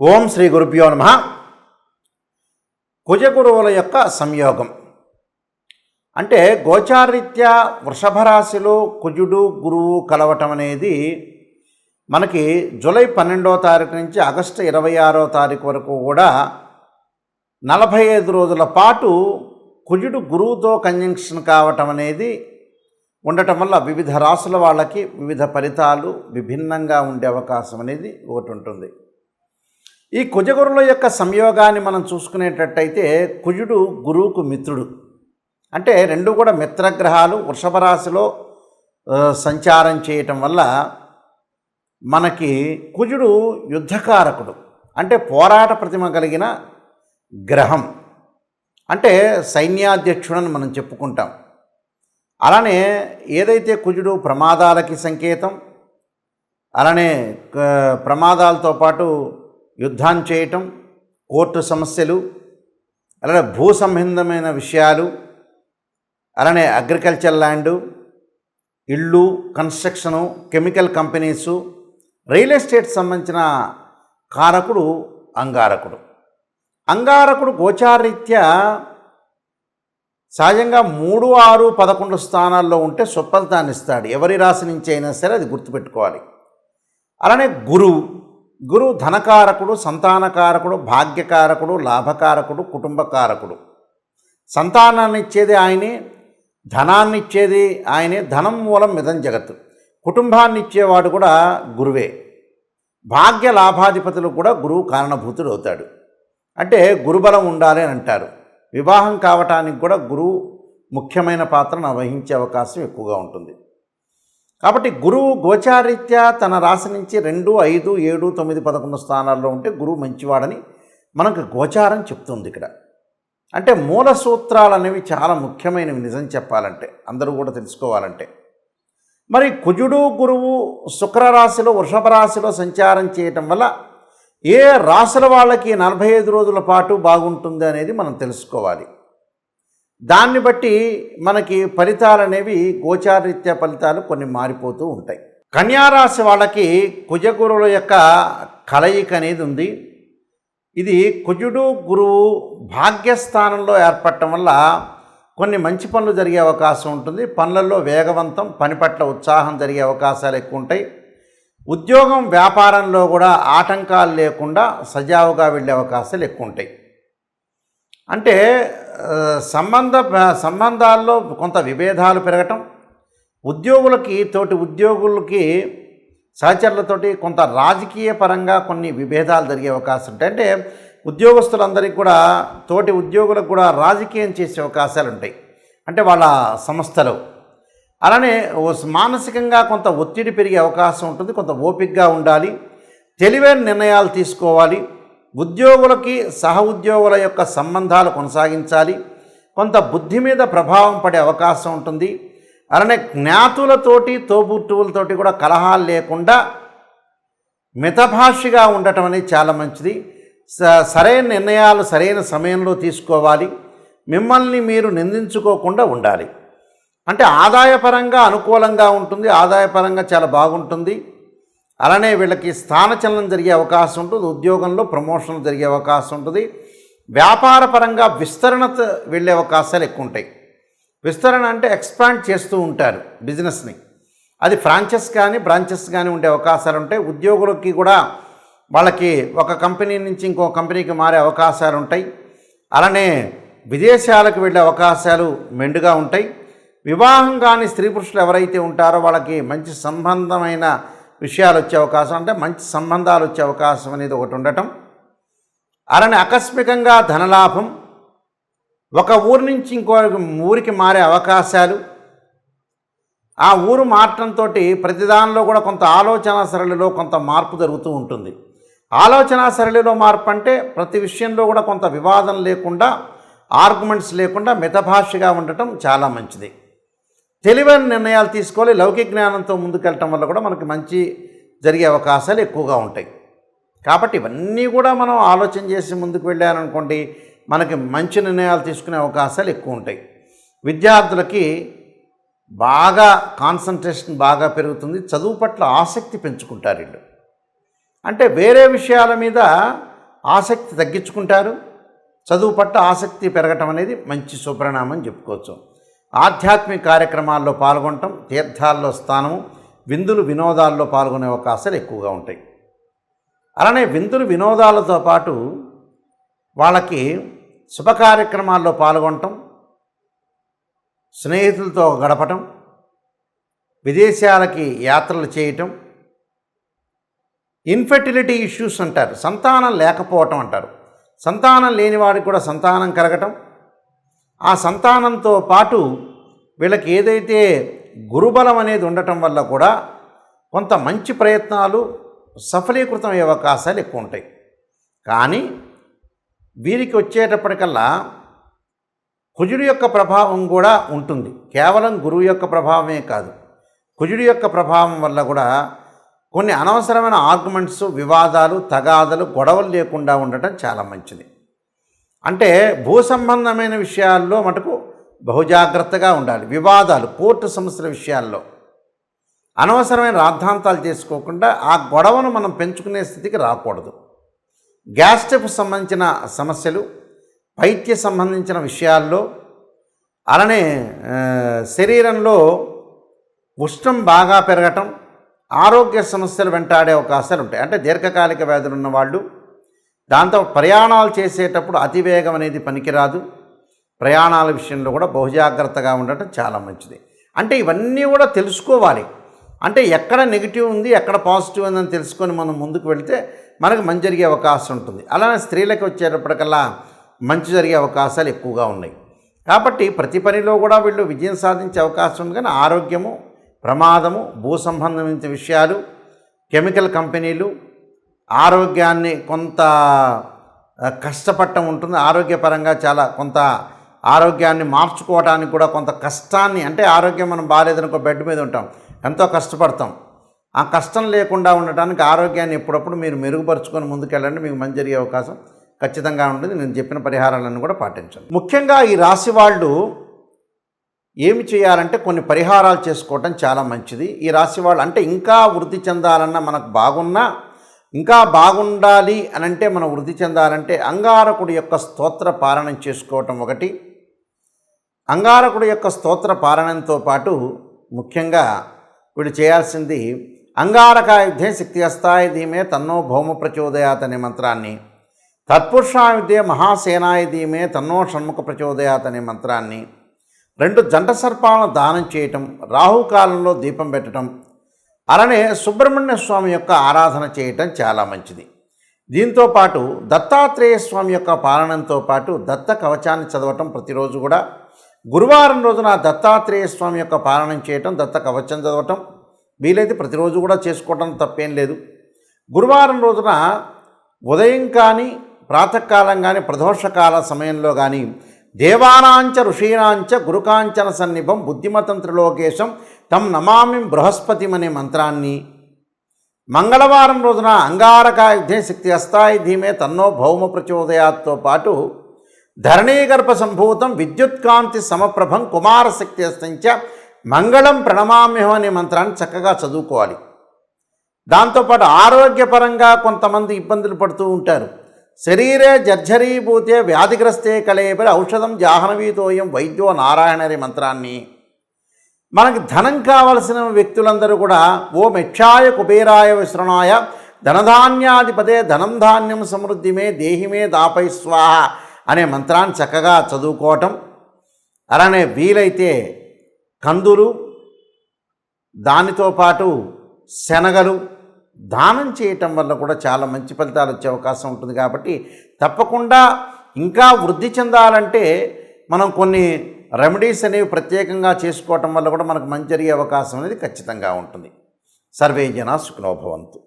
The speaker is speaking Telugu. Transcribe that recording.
ఓం శ్రీ గురుభ్యో నమ. కుజగురువుల యొక్క సంయోగం. అంటే గోచారీత్యా వృషభ రాశిలో కుజుడు గురువు కలవటం అనేది మనకి జూలై పన్నెండో తారీఖు నుంచి ఆగస్టు ఇరవై ఆరో తారీఖు వరకు కూడా నలభై ఐదు రోజుల పాటు కుజుడు గురువుతో కంజంక్షన్ కావటం అనేది ఉండటం వల్ల వివిధ రాసుల వాళ్ళకి వివిధ ఫలితాలు విభిన్నంగా ఉండే అవకాశం అనేది ఒకటి ఉంటుంది. ఈ కుజగురుల యొక్క సంయోగాన్ని మనం చూసుకునేటట్టయితే కుజుడు గురువుకు మిత్రుడు. అంటే రెండు కూడా మిత్రగ్రహాలు వృషభ రాశిలో సంచారం చేయటం వల్ల మనకి కుజుడు యుద్ధకారకుడు. అంటే పోరాట ప్రతిమ కలిగిన గ్రహం. అంటే సైన్యాధ్యక్షుడని మనం చెప్పుకుంటాం. అలానే ఏదైతే కుజుడు ప్రమాదాలకి సంకేతం అలానే క- ప్రమాదాలతో పాటు యుద్ధాన్ని చేయటం కోర్టు సమస్యలు అలానే భూ సంబంధమైన విషయాలు అలానే అగ్రికల్చర్ ల్యాండు ఇళ్ళు construction chemical companies real estate సంబంధించిన కారకుడు అంగారకుడు. అంగారకుడు గోచారీత్యా సహజంగా మూడు ఆరు పదకొండు స్థానాల్లో ఉంటే సుఫలితాన్ని ఇస్తాడు. ఎవరి రాశి నుంచి అయినా సరే అది గుర్తుపెట్టుకోవాలి. అలానే గురువు. గురువు ధనకారకుడు సంతానకారకుడు భాగ్యకారకుడు లాభకారకుడు కుటుంబకారకుడు. సంతానాన్ని ఇచ్చేది ఆయనే ధనాన్ని ఇచ్చేది ఆయనే ధనం మూలం మిదం జగత్తు. కుటుంబాన్ని ఇచ్చేవాడు కూడా గురువే. భాగ్య లాభాధిపతులు కూడా గురువు కారణభూతుడు అవుతాడు. అంటే గురుబలం ఉండాలి అని అంటారు. వివాహం కావటానికి కూడా గురువు ముఖ్యమైన పాత్రను వహించే అవకాశం ఎక్కువగా ఉంటుంది. కాబట్టి గురువు గోచారీత్యా తన రాశి నుంచి రెండు ఐదు ఏడు తొమ్మిది పదకొండు స్థానాల్లో ఉంటే గురువు మంచివాడని మనకు గోచారం చెప్తుంది ఇక్కడ. అంటే మూల సూత్రాలు అనేవి చాలా ముఖ్యమైనవి నిజం చెప్పాలంటే అందరూ కూడా తెలుసుకోవాలంటే. మరి కుజుడు గురువు శుక్ర రాశిలో వృషభ రాశిలో సంచారం చేయటం వల్ల ఏ రాశుల వాళ్ళకి నలభై ఐదు రోజుల పాటు బాగుంటుంది అనేది మనం తెలుసుకోవాలి. దాన్ని బట్టి మనకి ఫలితాలు అనేవి గోచారీత్య ఫలితాలు కొన్ని మారిపోతూ ఉంటాయి. కన్యారాశి వాళ్ళకి కుజగురువుల యొక్క కలయిక అనేది ఉంది. ఇది కుజుడు గురువు భాగ్యస్థానంలో ఏర్పడటం వల్ల కొన్ని మంచి పనులు జరిగే అవకాశం ఉంటుంది. పనులలో వేగవంతం పని పట్ల ఉత్సాహం జరిగే అవకాశాలు ఎక్కువ ఉంటాయి. ఉద్యోగం వ్యాపారంలో కూడా ఆటంకాలు లేకుండా సజావుగా వెళ్ళే అవకాశాలు ఎక్కువ ఉంటాయి. అంటే సంబంధ సంబంధాల్లో కొంత విభేదాలు పెరగటం ఉద్యోగులకి తోటి ఉద్యోగులకి సహచరులతోటి కొంత రాజకీయ పరంగా కొన్ని విభేదాలు జరిగే అవకాశం ఉంటాయి. అంటే ఉద్యోగస్తులందరికీ కూడా తోటి ఉద్యోగులకు కూడా రాజకీయం చేసే అవకాశాలు ఉంటాయి. అంటే వాళ్ళ సంస్థలో. అలానే మానసికంగా కొంత ఒత్తిడి పెరిగే అవకాశం ఉంటుంది. కొంత ఓపికగా ఉండాలి. తెలివైన నిర్ణయాలు తీసుకోవాలి. ఉద్యోగులకి సహ ఉద్యోగుల యొక్క సంబంధాలు కొనసాగించాలి. కొంత బుద్ధి మీద ప్రభావం పడే అవకాశం ఉంటుంది. అలానే జ్ఞాతులతోటి తోబుట్టువులతోటి కూడా కలహాలు లేకుండా మితభాషిగా ఉండటం అనేది చాలా మంచిది. స- సరైన నిర్ణయాలు సరైన సమయంలో తీసుకోవాలి. మిమ్మల్ని మీరు నిందించుకోకుండా ఉండాలి. అంటే ఆదాయపరంగా అనుకూలంగా ఉంటుంది. ఆదాయపరంగా చాలా బాగుంటుంది. అలానే వీళ్ళకి స్థానచలనం జరిగే అవకాశం ఉంటుంది ఉద్యోగంలో ప్రమోషన్లు జరిగే అవకాశం ఉంటుంది. వ్యాపారపరంగా విస్తరణ వెళ్ళే అవకాశాలు ఎక్కువ ఉంటాయి. విస్తరణ అంటే ఎక్స్పాండ్ చేస్తూ ఉంటారు బిజినెస్ని అది ఫ్రాంచెస్ కానీ బ్రాంచెస్ కానీ ఉండే అవకాశాలు ఉంటాయి. ఉద్యోగులకి కూడా వాళ్ళకి ఒక కంపెనీ నుంచి ఇంకో కంపెనీకి మారే అవకాశాలు ఉంటాయి. అలానే విదేశాలకు వెళ్ళే అవకాశాలు మెండుగా ఉంటాయి. వివాహం కాని స్త్రీ పురుషులు ఎవరైతే ఉంటారో వాళ్ళకి మంచి సంబంధమైన విషయాలు వచ్చే అవకాశం అంటే మంచి సంబంధాలు వచ్చే అవకాశం అనేది ఒకటి ఉండటం. అలానే ఆకస్మికంగా ధనలాభం ఒక ఊరు నుంచి ఇంకో ఊరికి మారే అవకాశాలు. ఆ ఊరు మారటంతో ప్రతిదానిలో కూడా కొంత ఆలోచన సరళిలో కొంత మార్పు జరుగుతూ ఉంటుంది. ఆలోచన సరళిలో మార్పు అంటే ప్రతి విషయంలో కూడా కొంత వివాదం లేకుండా ఆర్గ్యుమెంట్స్ లేకుండా మితభాషగా ఉండటం చాలా మంచిది. తెలివైన నిర్ణయాలు తీసుకోవాలి లౌకిక జ్ఞానంతో ముందుకెళ్ళటం వల్ల కూడా మనకి మంచి జరిగే అవకాశాలు ఎక్కువగా ఉంటాయి. కాబట్టి ఇవన్నీ కూడా మనం ఆలోచన చేసి ముందుకు వెళ్ళారనుకోండి మనకి మంచి నిర్ణయాలు తీసుకునే అవకాశాలు ఎక్కువ ఉంటాయి. విద్యార్థులకి బాగా కాన్సన్ట్రేషన్ బాగా పెరుగుతుంది చదువు పట్ల ఆసక్తి పెంచుకుంటారు వీళ్ళు. అంటే వేరే విషయాల మీద ఆసక్తి తగ్గించుకుంటారు చదువు పట్ల ఆసక్తి పెరగటం అనేది మంచి సుపరిణామం చెప్పుకోవచ్చు. ఆధ్యాత్మిక కార్యక్రమాల్లో పాల్గొనటం తీర్థాల్లో స్థానము విందులు వినోదాల్లో పాల్గొనే అవకాశాలు ఎక్కువగా ఉంటాయి. అలానే విందులు వినోదాలతో పాటు వాళ్ళకి శుభ కార్యక్రమాల్లో పాల్గొనటం స్నేహితులతో గడపటం విదేశాలకి యాత్రలు చేయటం ఇన్ఫెర్టిలిటీ ఇష్యూస్ అంటారు సంతానం లేకపోవటం అంటారు. సంతానం లేని వాడికి కూడా సంతానం కలగటం ఆ సంతానంతో పాటు వీళ్ళకి ఏదైతే గురుబలం అనేది ఉండటం వల్ల కూడా కొంత మంచి ప్రయత్నాలు సఫలీకృతం అయ్యే అవకాశాలు ఎక్కువ ఉంటాయి. కానీ వీరికి వచ్చేటప్పటికల్లా కుజుడి యొక్క ప్రభావం కూడా ఉంటుంది. కేవలం గురువు యొక్క ప్రభావమే కాదు. కుజుడి యొక్క ప్రభావం వల్ల కూడా కొన్ని అనవసరమైన ఆర్గ్యుమెంట్స్ వివాదాలు తగాదలు గొడవలు లేకుండా ఉండటం చాలా మంచిది. అంటే భూ సంబంధమైన విషయాల్లో మటుకు బహుజాగ్రత్తగా ఉండాలి. వివాదాలు కోర్టు సమస్యల విషయాల్లో. అనవసరమైన రాద్ధాంతాలు చేసుకోకుండా ఆ గొడవను మనం పెంచుకునే స్థితికి రాకూడదు. గ్యాస్ట్రిప్ సంబంధించిన సమస్యలు పైత్య సంబంధించిన విషయాల్లో అలానే శరీరంలో ఉష్ణం బాగా పెరగటం ఆరోగ్య సమస్యలు వెంటాడే అవకాశాలు ఉంటాయి. అంటే దీర్ఘకాలిక వ్యాధులు ఉన్న వాళ్ళు దాంతో ప్రయాణాలు చేసేటప్పుడు అతివేగం అనేది పనికిరాదు. ప్రయాణాల విషయంలో కూడా బహుజాగ్రత్తగా ఉండటం చాలా మంచిది. అంటే ఇవన్నీ కూడా తెలుసుకోవాలి. అంటే ఎక్కడ నెగిటివ్ ఉంది ఎక్కడ పాజిటివ్ ఉందని తెలుసుకొని మనం ముందుకు వెళితే మనకు మంచి జరిగే అవకాశం ఉంటుంది. అలానే స్త్రీలకు వచ్చేటప్పటికల్లా మంచి జరిగే అవకాశాలు ఎక్కువగా ఉన్నాయి. కాబట్టి ప్రతి పనిలో కూడా వీళ్ళు విజయం సాధించే అవకాశం ఉంది. కానీ ఆరోగ్యము ప్రమాదము భూ సంబంధించిన విషయాలు కెమికల్ కంపెనీలు ఆరోగ్యాన్ని కొంత కష్టపడటం ఉంటుంది. ఆరోగ్యపరంగా చాలా కొంత ఆరోగ్యాన్ని మార్చుకోవడానికి కూడా కొంత కష్టాన్ని అంటే ఆరోగ్యం మనం బాగాలేదనుకో బెడ్ మీద ఉంటాం. ఎంతో కష్టపడతాం. ఆ కష్టం లేకుండా ఉండటానికి ఆరోగ్యాన్ని ఎప్పుడప్పుడు మీరు మెరుగుపరుచుకొని ముందుకెళ్ళండి. మీకు మంచి జరిగే అవకాశం ఖచ్చితంగా ఉంటుంది. నేను చెప్పిన పరిహారాలను కూడా పాటించండి. ముఖ్యంగా ఈ రాశి వాళ్ళు ఏమి చేయాలంటే కొన్ని పరిహారాలు చేసుకోవటం చాలా మంచిది. ఈ రాశి వాళ్ళు అంటే ఇంకా వృద్ధి చెందాలన్నా మనకు బాగున్నా ఇంకా బాగుండాలి అని అంటే మనం వృద్ధి చెందాలంటే అంగారకుడి యొక్క స్తోత్ర పారణం చేసుకోవటం ఒకటి. అంగారకుడి యొక్క స్తోత్ర పారణంతో పాటు ముఖ్యంగా వీళ్ళు చేయాల్సింది అంగారకాయుద్ధే శక్తి అస్తాయ ధీమే తన్నో భౌమ ప్రచోదయాత్ అనే మంత్రాన్ని తత్పురుషాయుద్ధే మహాసేనాయ ధీమే తన్నో షణ్ముఖ ప్రచోదయాత్ అనే మంత్రాన్ని రెండు జంట సర్పాలను దానం చేయటం రాహుకాలంలో దీపం పెట్టడం అలానే సుబ్రహ్మణ్య స్వామి యొక్క ఆరాధన చేయటం చాలా మంచిది. దీంతో పాటు దత్తాత్రేయ స్వామి యొక్క పాలనంతో పాటు దత్త కవచాన్ని చదవటం ప్రతిరోజు కూడా. గురువారం రోజున దత్తాత్రేయ స్వామి యొక్క పాలనం చేయటం దత్త కవచం చదవటం వీలైతే ప్రతిరోజు కూడా చేసుకోవటం తప్పేం లేదు. గురువారం రోజున ఉదయం కానీ ప్రాతకాలం కానీ ప్రదోషకాల సమయంలో కానీ దేవానాంచ ఋషీనాంచ గురుకాంచన సన్నిభం బుద్ధిమతంత్రలోకేశం తం నమామి బృహస్పతిం అనే మంత్రాన్ని. మంగళవారం రోజున అంగారకాయుధే శక్తి అస్తాయి ధీమే తన్నో భౌమ ప్రచోదయాత్తో పాటు ధరణీగర్భ సంభూతం విద్యుత్కాంతి సమప్రభం కుమారశక్తి అస్తంచ మంగళం ప్రణమామ్యం అనే మంత్రాన్ని చక్కగా చదువుకోవాలి. దాంతోపాటు ఆరోగ్యపరంగా కొంతమంది ఇబ్బందులు పడుతూ ఉంటారు. శరీరే జర్జరీభూతే వ్యాధిగ్రస్తే కళేబరి ఔషధం జాహ్నవీతోయం వైద్యో నారాయణ అనే మంత్రాన్ని. మనకి ధనం కావలసిన వ్యక్తులందరూ కూడా ఓ మెక్షాయ కుబేరాయ విశ్రణాయ ధనధాన్యాధిపదే ధనం ధాన్యం సమృద్ధిమే దేహిమే దాపై స్వాహ అనే మంత్రాన్ని చక్కగా చదువుకోవటం. అలానే వీలైతే కందులు దానితో పాటు శనగలు దానం చేయటం వల్ల కూడా చాలా మంచి ఫలితాలు వచ్చే అవకాశం ఉంటుంది కాబట్టి తప్పకుండా ఇంకా వృద్ధి చెందాలంటే మనం కొన్ని రెమెడీస్ అనేవి ప్రత్యేకంగా చేసుకోవటం వల్ల కూడా మనకు మంచి జరిగే అవకాశం అనేది ఖచ్చితంగా ఉంటుంది. సర్వే జన సుఖనోభవంతు